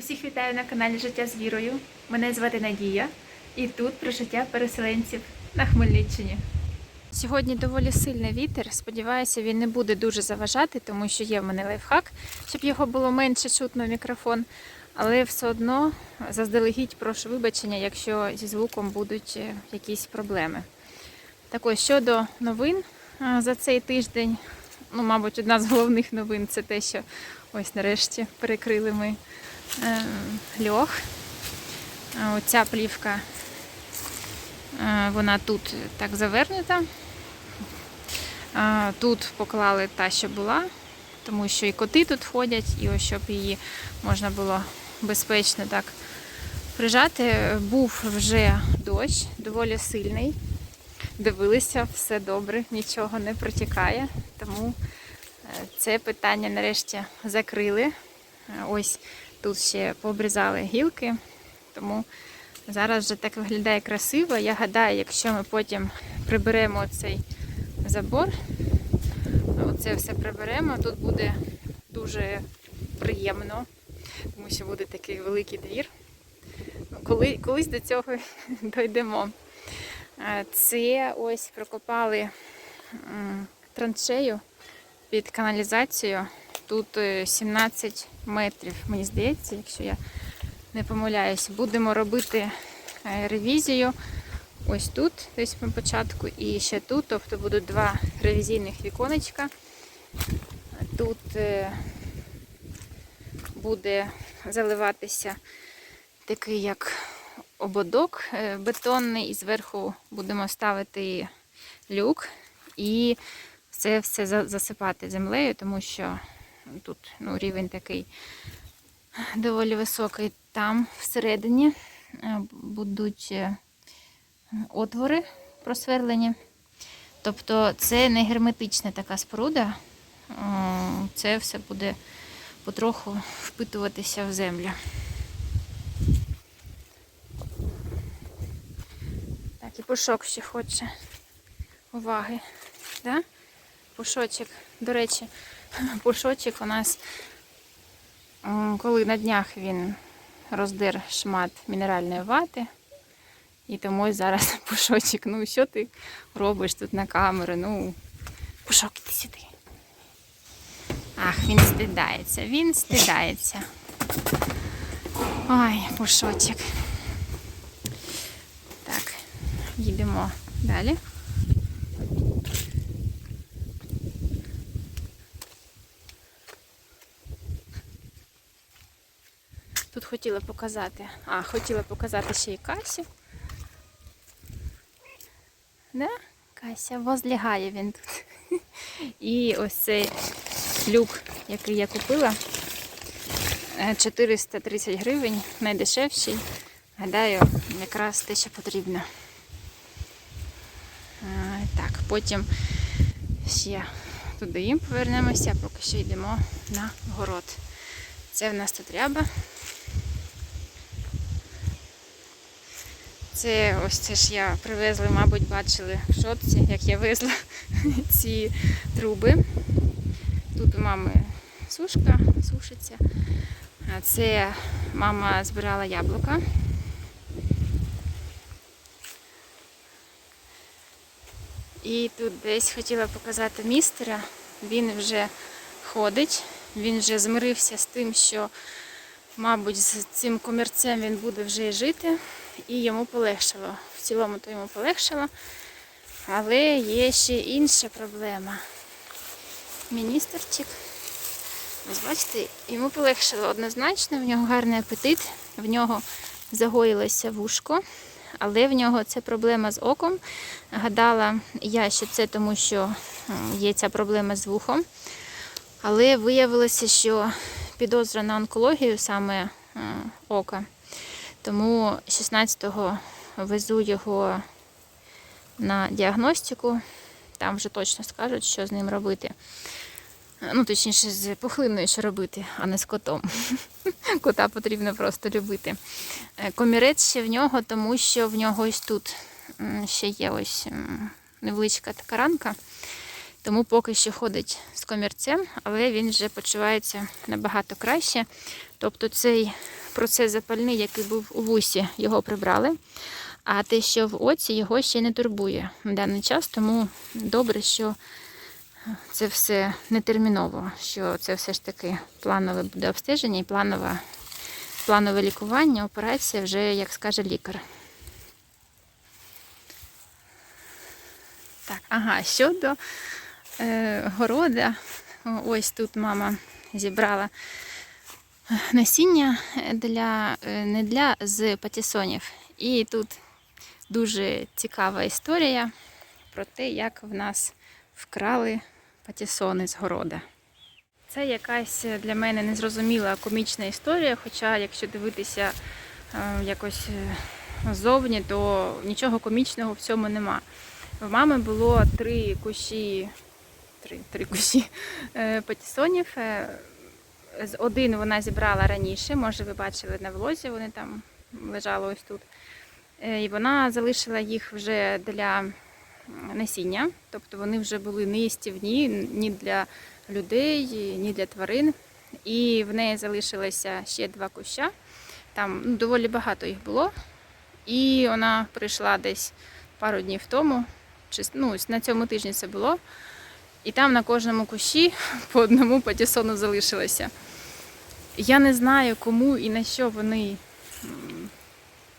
Усіх вітаю на каналі Життя з вірою. Мене звати Надія, і тут про життя переселенців на Хмельниччині. Сьогодні доволі сильний вітер. Сподіваюся, він не буде дуже заважати, тому що є в мене лайфхак, щоб його було менше чутно мікрофон. Але все одно заздалегідь прошу вибачення, якщо зі звуком будуть е, якісь проблеми. Так ось щодо новин е, за цей тиждень, ну, мабуть, одна з головних новин це те, що ось нарешті перекрили ми льох. Е, Оця плівка, е, вона тут так завернута. Тут поклали та, що була, тому що і коти тут ходять, і ось щоб її можна було безпечно так прижати. Був вже дощ, доволі сильний. Дивилися, все добре, нічого не протікає. Тому е, це питання нарешті закрили. Ось тут ще пообрізали гілки, тому зараз вже так виглядає красиво. Я гадаю, якщо ми потім приберемо цей забор, оце все приберемо, тут буде дуже приємно, тому що буде такий великий двір. Ну, Коли, колись до цього дійдемо. Це ось прокопали траншею під каналізацію. Тут е, 17 метрів, мені здається, якщо я не помиляюсь. Будемо робити е, ревізію ось тут, десь на початку, і ще тут. Тобто будуть два ревізійних віконечка. Тут е, буде заливатися такий як ободок е, бетонний, і зверху будемо ставити люк і це все засипати землею, тому що тут ну, рівень такий доволі високий. Там всередині е, будуть е, отвори просверлені. Тобто це не герметична така споруда, це все буде потроху впитуватися в землю. Так, і пушок ще хоче уваги. Да? Пушочок. До речі, пушочок у нас, коли на днях він роздер шмат мінеральної вати. І тому зараз пушочок. Ну, що ти робиш тут на камеру? Ну, пушок, іди сюди. Ах, він стидається, він стидається. Ой, пушочок. Так, їдемо далі. Хотіла показати. А, хотіла показати ще й Касю. Да? Кася, возлягає він тут. І ось цей люк, який я купила. е, 430 гривень, найдешевший. Гадаю, якраз те, що потрібно. Е, Так, потім ще туди їм повернемося, поки що йдемо на город. Це в нас тут ряба. Це ось це ж я привезла, мабуть, бачили в шотці, як я везла ці труби. Тут у мами сушка, сушиться. А це мама збирала яблука. І тут десь хотіла показати містера. Він вже ходить, він вже змирився з тим, що, мабуть, з цим комірцем він буде вже жити, і йому полегшало. В цілому то йому полегшало. Але є ще інша проблема. Міністерчик. Ось бачите, йому полегшило однозначно, в нього гарний апетит, в нього загоїлося вушко, але в нього це проблема з оком. Гадала я, що це тому, що є ця проблема з вухом. Але виявилося, що підозра на онкологію саме е, ока. Тому 16-го везу його на діагностику. Там вже точно скажуть, що з ним робити. Ну, точніше, з пухлиною що робити, а не з котом. Кота потрібно просто любити. Е, Комірець ще в нього, тому що в нього ось тут ще є ось невеличка така ранка. Тому поки що ходить з комірцем, але він вже почувається набагато краще. Тобто цей процес запальний, який був у вусі, його прибрали. А те, що в оці, його ще не турбує на даний час, тому добре, що це все не терміново, що це все ж таки планове буде обстеження і планове, планове лікування, операція вже, як скаже лікар. Так, ага, щодо города, ось тут мама зібрала насіння для, е, не для з патісонів. І тут дуже цікава історія про те, як в нас вкрали патісони з города. Це якась для мене незрозуміла комічна історія, хоча, якщо дивитися е, якось е, ззовні, то нічого комічного в цьому нема. В мами було три кущі, три, три кущі е, патісонів. Е, Один вона зібрала раніше, може ви бачили на влозі, вони там лежали ось тут. Е, І вона залишила їх вже для насіння, тобто вони вже були не їстівні ні для людей, ні для тварин. І в неї залишилося ще два куща. Там ну, доволі багато їх було. І вона прийшла десь пару днів тому, чи ну, на цьому тижні це було. І там на кожному кущі по одному патісону залишилося. Я не знаю, кому і на що вони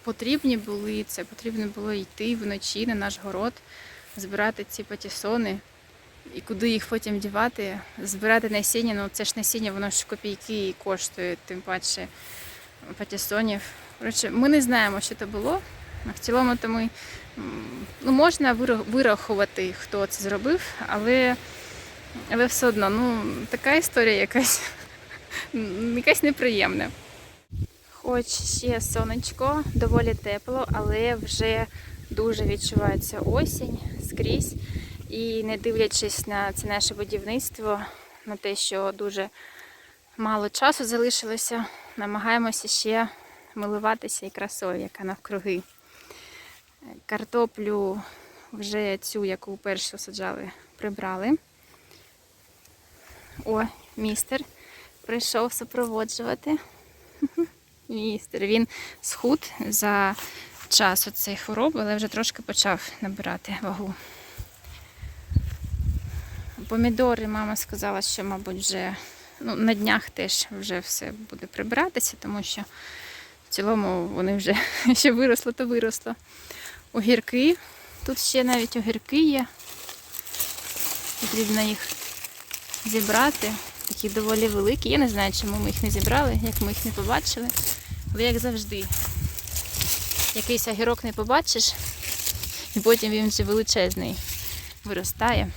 потрібні були. Це потрібно було йти вночі на наш город, збирати ці патісони. І куди їх потім дівати, збирати насіння, ну це ж насіння, воно ж копійки коштує, тим паче патісонів. Коротше, ми не знаємо, що це було. В цілому, то ми ну, можна вирахувати, хто це зробив, але, але все одно, ну, така історія якась, якась неприємна. Хоч ще сонечко, доволі тепло, але вже дуже відчувається осінь скрізь. І не дивлячись на це наше будівництво, на те, що дуже мало часу залишилося, намагаємося ще милуватися і красою, яка навкруги. Картоплю вже цю, яку першу саджали, прибрали. О, містер прийшов супроводжувати. Містер, він схуд за час цієї хвороби, але вже трошки почав набирати вагу. Помідори, мама сказала, що, мабуть, вже ну, на днях теж вже все буде прибиратися, тому що в цілому вони вже що виросло, то виросло. Огірки. Тут ще навіть огірки є. Потрібно їх зібрати. Такі доволі великі. Я не знаю, чому ми їх не зібрали, як ми їх не побачили. Але як завжди, якийсь огірок не побачиш, і потім він вже величезний виростає.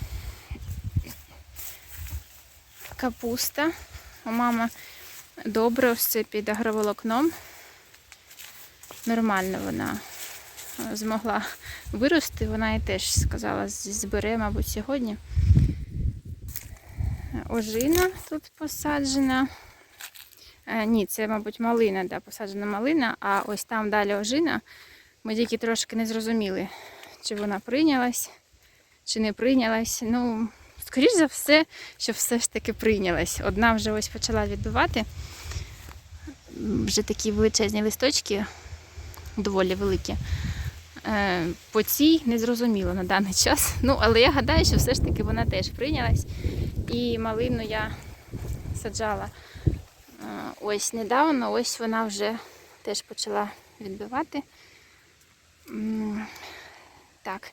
Капуста. У мама добре це під агроволокном. Нормально вона змогла вирости. Вона і теж сказала, збере, мабуть, сьогодні. Ожина тут посаджена. Е, ні, це, мабуть, малина, да, посаджена малина, а ось там далі ожина. Ми тільки трошки не зрозуміли, чи вона прийнялась, чи не прийнялась. Ну, скоріш за все, що все ж таки прийнялась. Одна вже ось почала відбивати. Вже такі величезні листочки, доволі великі. Е, По цій не зрозуміло на даний час. Ну, але я гадаю, що все ж таки вона теж прийнялась. І малину я саджала е, ось недавно, ось вона вже теж почала відбивати. Так,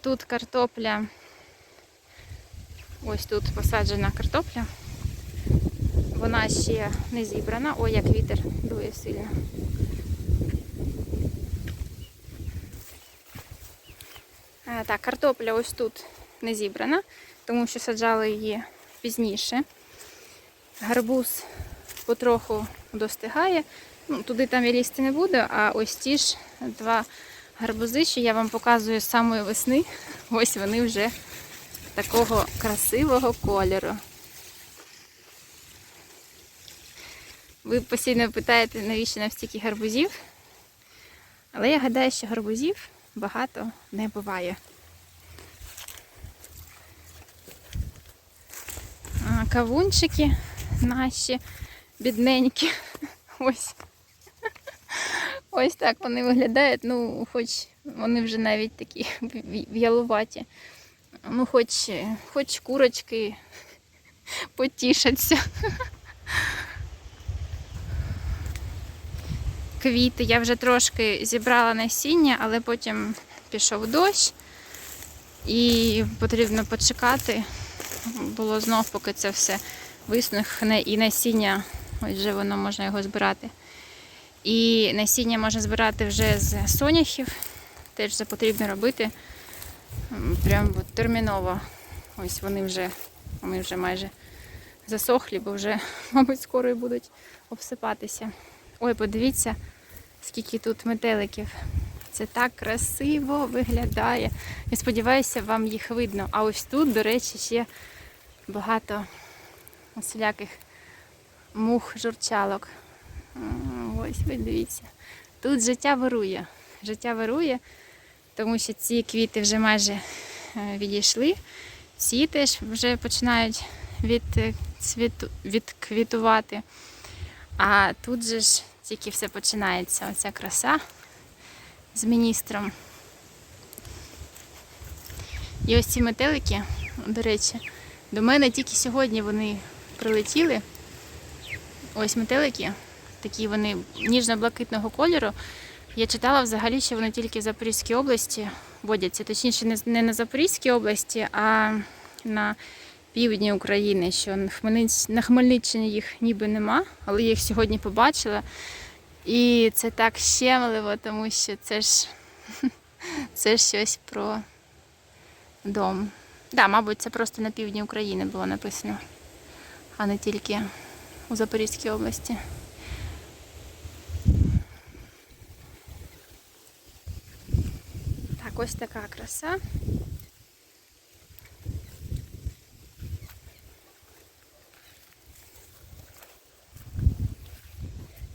тут картопля. Ось тут посаджена картопля. Вона ще не зібрана. Ой, як вітер дує сильно. Так, картопля ось тут не зібрана, тому що саджали її пізніше. Гарбуз потроху достигає. Ну, туди там я лізти не буду, а ось ті ж два гарбузи, що я вам показую з самої весни. Ось вони вже такого красивого кольору. Ви постійно питаєте, навіщо нам стільки гарбузів? Але я гадаю, що гарбузів багато не буває. А, Кавунчики наші бідненькі. Ось. Ось так вони виглядають. Ну, хоч вони вже навіть такі в'ялуваті. Ну, хоч, хоч курочки потішаться. Квіти. Я вже трошки зібрала насіння, але потім пішов дощ. І потрібно почекати. Було знов, поки це все висохне і насіння, ось вже воно можна його збирати. І насіння можна збирати вже з соняхів. Теж це потрібно робити. М, Прям от терміново. Ось вони вже, вони вже майже засохлі, бо вже, мабуть, скоро і будуть обсипатися. Ой, подивіться, скільки тут метеликів. Це так красиво виглядає. Я сподіваюся, вам їх видно. А ось тут, до речі, ще багато всіляких мух, журчалок. Ось ви дивіться. Тут життя вирує. Життя вирує, тому що ці квіти вже майже е, відійшли. Ці теж вже починають від, е, цвіту, відквітувати. А тут же ж тільки все починається. Оця краса з міністром. І ось ці метелики, до речі, до мене тільки сьогодні вони прилетіли. Ось метелики, такі вони ніжно-блакитного кольору. Я читала взагалі, що вони тільки в Запорізькій області водяться. Точніше, не на Запорізькій області, а на півдні України. Що на Хмельниччині їх ніби нема, але я їх сьогодні побачила. І це так щемливо, тому що це ж, це ж щось про дом. Да, мабуть, це просто на півдні України було написано, а не тільки у Запорізькій області. Так, ось така краса.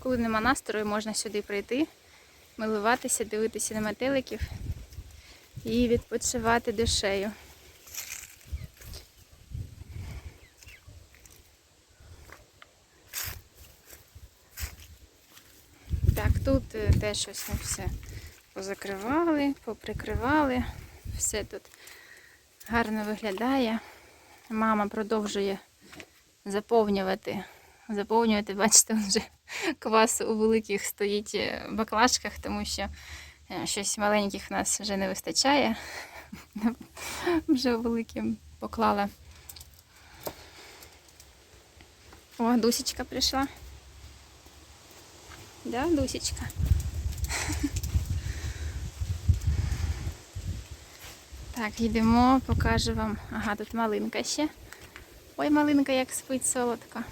Коли нема настрою, можна сюди прийти, милуватися, дивитися на метеликів і відпочивати душею. Так, тут е, теж щось ми все позакривали, поприкривали. Все тут гарно виглядає. Мама продовжує заповнювати. Заповнювати, бачите, вже квас у великих стоїть е, баклажках, тому що е, щось маленьких в нас вже не вистачає. Вже великим поклала. О, Дусечка прийшла. Да, Дусечка? Так, йдемо, покажу вам. Ага, тут малинка ще. Ой, малинка як спить солодко.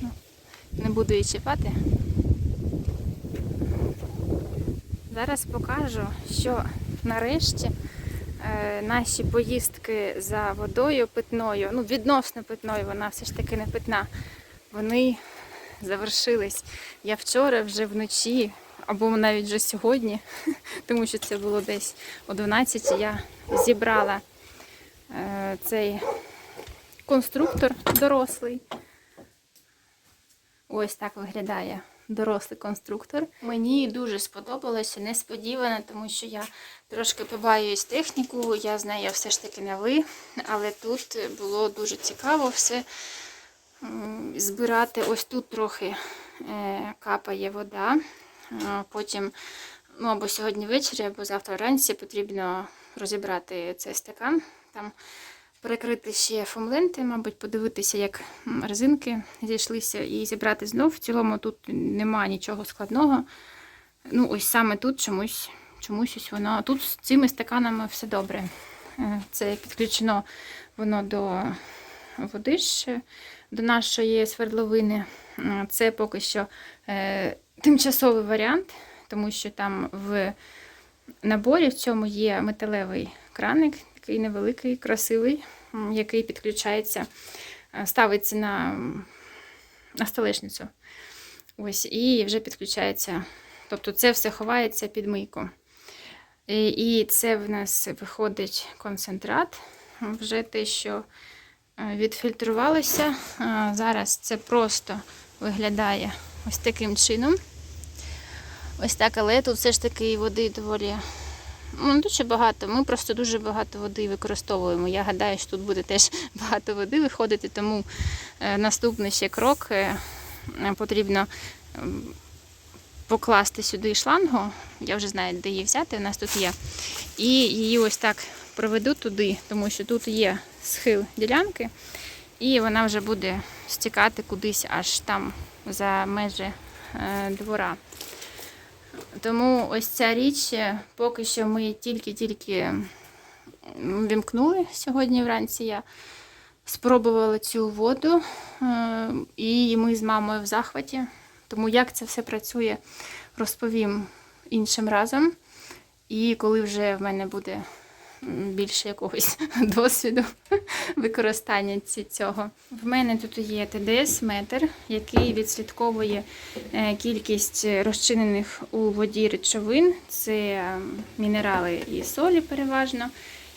Ну, не буду її чіпати. Зараз покажу, що нарешті е, наші поїздки за водою питною, ну відносно питною, вона все ж таки не питна, вони завершились. Я вчора вже вночі, або навіть вже сьогодні, тому що це було десь о 12, я зібрала е, цей конструктор дорослий. Ось так виглядає дорослий конструктор. Мені дуже сподобалося, несподівано, тому що я трошки побаююсь техніку, я з нею все ж таки не ви, але тут було дуже цікаво все збирати. Ось тут трохи е, капає вода. Потім, ну або сьогодні ввечері, або завтра вранці потрібно розібрати цей стакан. Там перекрити ще фомленти, мабуть, подивитися, як резинки зійшлися, і зібрати знов. В цілому тут немає нічого складного. Ну, ось саме тут чомусь, чомусь ось воно. Тут з цими стаканами все добре. Е, Це підключено воно до води ж, до нашої свердловини. Е, Це поки що е, тимчасовий варіант, тому що там в наборі в цьому є металевий краник, такий невеликий, красивий, який підключається, е, ставиться на, на столешницю. Ось, і вже підключається. Тобто це все ховається під мийку. І, це в нас виходить концентрат, вже те, що е, відфільтрувалося. Е, Зараз це просто виглядає ось таким чином. Ось так, але тут все ж таки води доволі ну, дуже багато. Ми просто дуже багато води використовуємо. Я гадаю, що тут буде теж багато води виходити, тому е, наступний ще крок е, потрібно ем, покласти сюди шлангу. Я вже знаю, де її взяти, у нас тут є. І її ось так проведу туди, тому що тут є схил ділянки, і вона вже буде стікати кудись аж там за межі е, двора. Тому ось ця річ, е, поки що ми тільки-тільки вімкнули сьогодні вранці. Я спробувала цю воду, е, і ми з мамою в захваті. Тому як це все працює, розповім іншим разом. І коли вже в мене буде більше якогось досвіду використання цього. В мене тут є ТДС метр, який відслідковує е, кількість розчинених у воді речовин. Це е, мінерали і солі переважно.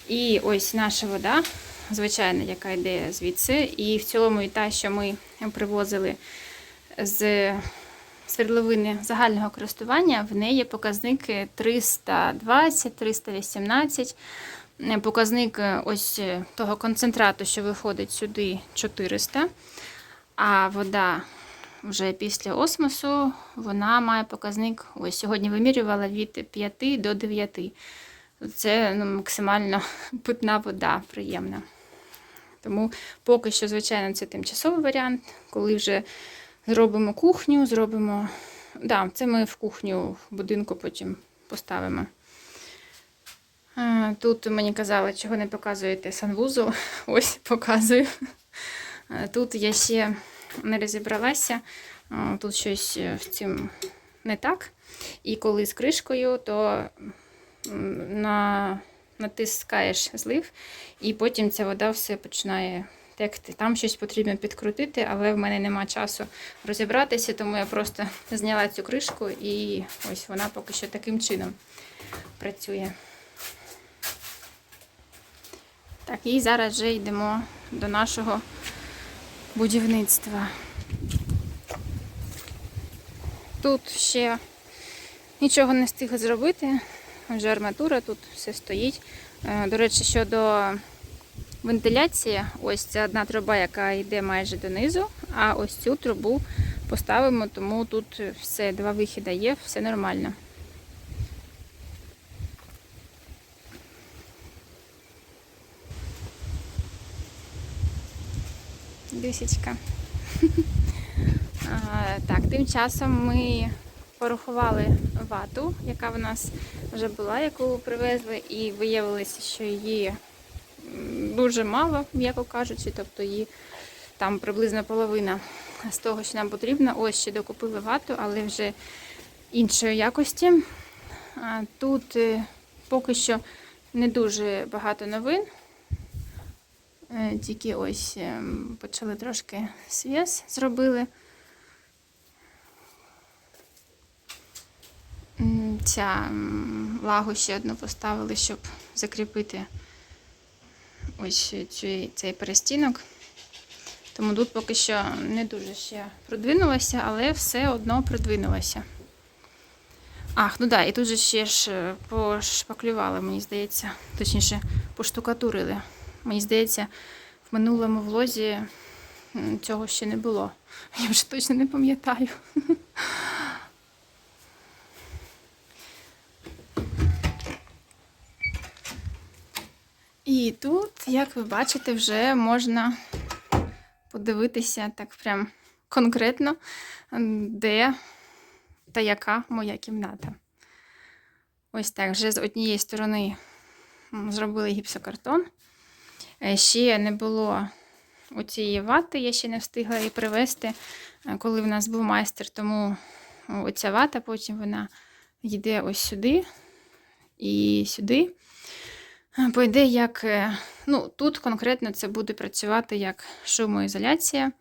І ось наша вода, звичайна, яка йде звідси. І в цілому і та, що ми привозили з свердловини загального користування, в неї показники 320-318. Е, Показник е, ось е, того концентрату, що виходить сюди 400. А вода вже після осмосу, вона має показник, ось сьогодні вимірювала від 5 до 9. Це ну, максимально питна вода, приємна. Тому поки що, звичайно, це тимчасовий варіант, коли вже зробимо кухню, зробимо. Да, це ми в кухню в будинку потім поставимо. Е, Тут мені казали, чого не показуєте санвузол. Ось показую. Е, Тут я ще не розібралася. Е, Тут щось з цим не так. І коли з кришкою, то на, натискаєш злив, і потім ця вода все починає текти. Там щось потрібно підкрутити, але в мене нема часу розібратися, тому я просто зняла цю кришку і ось вона поки що таким чином працює. Так, і зараз вже йдемо до нашого будівництва. Тут ще нічого не встигли зробити. Вже арматура тут все стоїть. Е, До речі, щодо вентиляції, ось ця одна труба, яка йде майже донизу, а ось цю трубу поставимо, тому тут все, два вихіди є, все нормально. Дюсечка. А, Так, тим часом ми порахували вату, яка в нас вже була, яку привезли, і виявилося, що її дуже мало, м'яко кажучи, тобто її там приблизно половина з того, що нам потрібно. Ось ще докупили вату, але вже іншої якості. Тут е, поки що не дуже багато новин. Е, Тільки ось ем, почали трошки свіс зробили. Ця лагу ще одну поставили, щоб закріпити ось цей, цей перестінок. Тому тут поки що не дуже ще продвинулося, але все одно продвинулося. Ах, ну да, і тут же ще ж е, пошпаклювали, мені здається, точніше, поштукатурили. Мені здається, в минулому влозі цього ще не було. Я вже точно не пам'ятаю. І тут, як ви бачите, вже можна подивитися так прям конкретно, де та яка моя кімната. Ось так, вже з однієї сторони зробили гіпсокартон. Е, Ще не було оцієї вати, я ще не встигла її привезти, е, коли в нас був майстер, тому оця вата, потім вона йде ось сюди і сюди. Пойде як, е, ну, тут конкретно це буде працювати як шумоізоляція,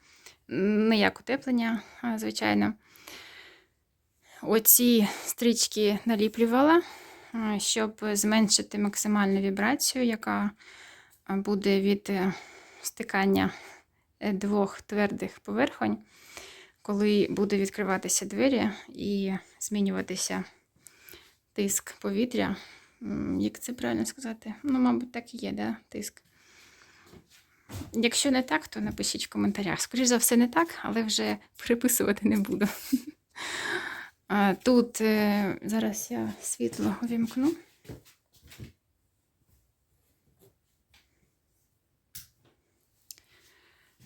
не як утеплення, звичайно. Оці стрічки наліплювала, щоб зменшити максимальну вібрацію, яка буде від е, стикання е, двох твердих поверхонь. коли буде відкриватися двері і змінюватися тиск повітря. Як це правильно сказати? Ну, мабуть, так і є, да? тиск. Якщо не так, то напишіть в коментарях. Скоріше за все, не так, але вже переписувати не буду. Тут е, зараз я світло увімкну.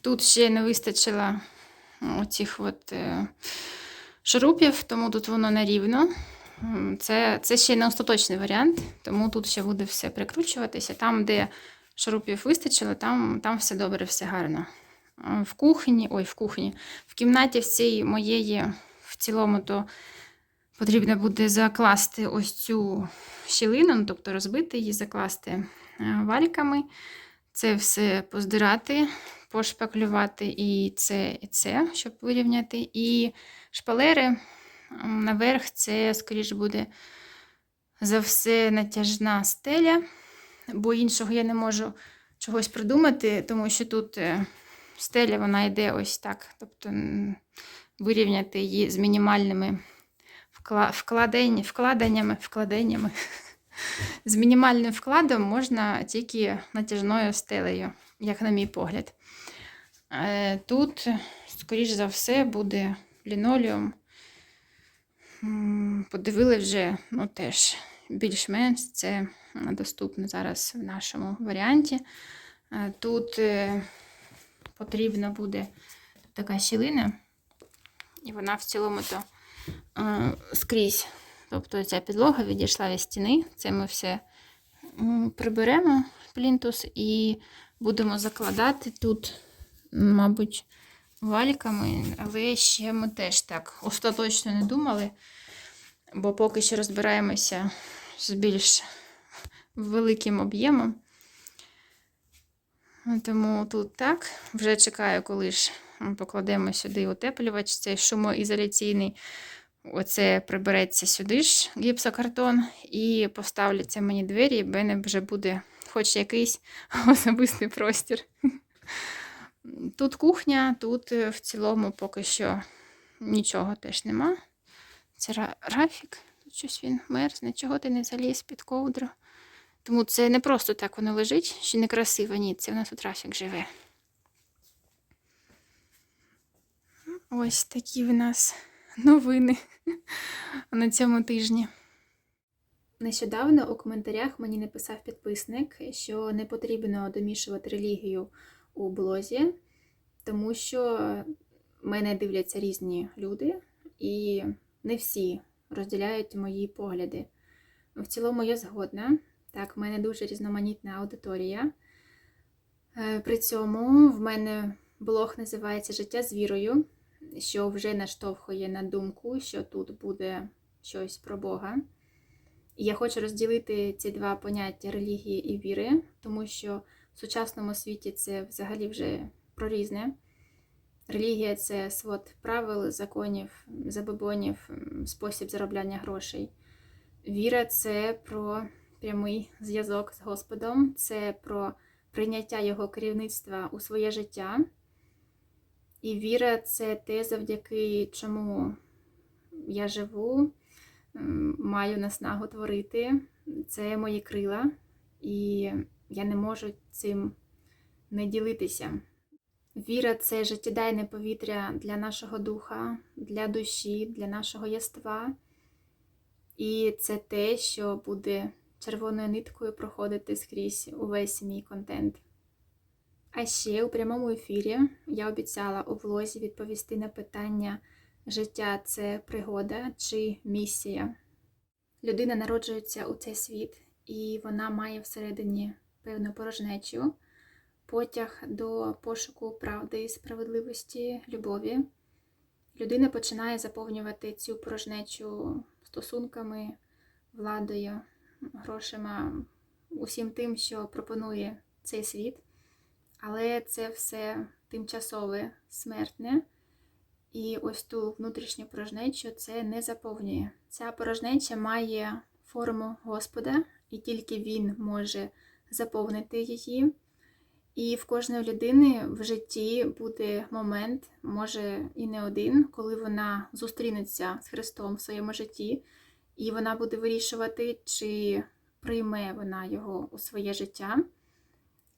Тут ще не вистачило оцих от е, шурупів, тому тут воно нерівно. Це, це ще не остаточний варіант, тому тут ще буде все прикручуватися. Там, де шурупів вистачило, там, там все добре, все гарно. В кухні, ой, в кухні, в кімнаті в цій моєї, в цілому, то потрібно буде закласти ось цю щілину, ну, тобто розбити її, закласти е, валіками. Це все поздирати, пошпаклювати і це, і це, щоб вирівняти. І шпалери наверх це, скоріш, буде за все натяжна стеля, бо іншого я не можу чогось придумати, тому що тут е, стеля вона йде ось так. Тобто вирівняти її з мінімальними вкладень- вкладеннями, вкладеннями. З мінімальним вкладом можна тільки натяжною стелею, як на мій погляд. Е, Тут, скоріш за все, буде лінолеум. Подивили вже, ну теж більш-менш це доступно зараз в нашому варіанті. Е, Тут е, потрібна буде така щілина, і вона в цілому то е, скрізь. Тобто ця підлога відійшла від стіни. Це ми все приберемо плінтус і будемо закладати тут, мабуть, валіками, але ще ми теж так остаточно не думали, бо поки що розбираємося з більш великим об'ємом. Тому тут так. Вже чекаю, коли ж покладемо сюди утеплювач, цей шумоізоляційний. Оце прибереться сюди ж гіпсокартон, і поставляться мені двері, і в мене вже буде хоч якийсь особистий простір. Тут кухня, тут е, в цілому поки що нічого теж нема. Це Ра- Рафік, тут щось він мерзне, чого ти не заліз під ковдру. Тому це не просто так воно лежить, що не красиво, ні, це в нас тут Рафік живе. Ось такі в нас новини на цьому тижні. Нещодавно у коментарях мені написав підписник, що не потрібно домішувати релігію у блозі, тому що мене дивляться різні люди, і не всі розділяють мої погляди. В цілому я згодна. Так, в мене дуже різноманітна аудиторія. Е, При цьому в мене блог називається Життя з вірою, що вже наштовхує на думку, що тут буде щось про Бога. І я хочу розділити ці два поняття релігії і віри, тому що в сучасному світі це взагалі вже про різне. Релігія це свод правил, законів, забобонів, спосіб заробляння грошей. Віра це про прямий зв'язок з Господом, це про прийняття Його керівництва у своє життя. І віра це те, завдяки чому я живу, маю наснагу творити. Це мої крила, і я не можу цим не ділитися. Віра це життєдайне повітря для нашого духа, для душі, для нашого єства. І це те, що буде червоною ниткою проходити скрізь увесь мій контент. А ще у прямому ефірі я обіцяла у влозі відповісти на питання: життя це пригода чи місія. Людина народжується у цей світ, і вона має всередині певну порожнечу, потяг до пошуку правди, справедливості, любові. Людина починає заповнювати цю порожнечу стосунками, владою, грошима, усім тим, що пропонує цей світ. Але це все тимчасове, смертне. І ось ту внутрішню порожнечу це не заповнює. Ця порожнеча має форму Господа, і тільки Він може заповнити її. І в кожної людини в житті буде момент, може і не один, коли вона зустрінеться з Христом в своєму житті, і вона буде вирішувати, чи прийме вона його у своє життя,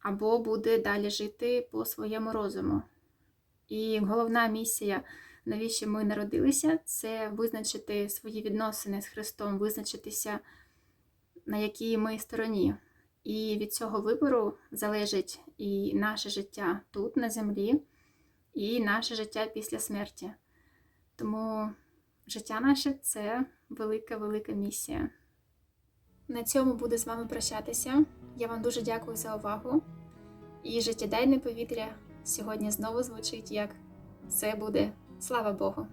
або буде далі жити по своєму розуму. І головна місія, навіщо ми народилися, це визначити свої відносини з Христом, визначитися, на якій ми стороні. І від цього вибору залежить і наше життя тут, на землі, і наше життя після смерті. Тому життя наше це велика, велика місія. На цьому буду з вами прощатися. Я вам дуже дякую за увагу. І життєдайне повітря сьогодні знову звучить як все буде. Слава Богу!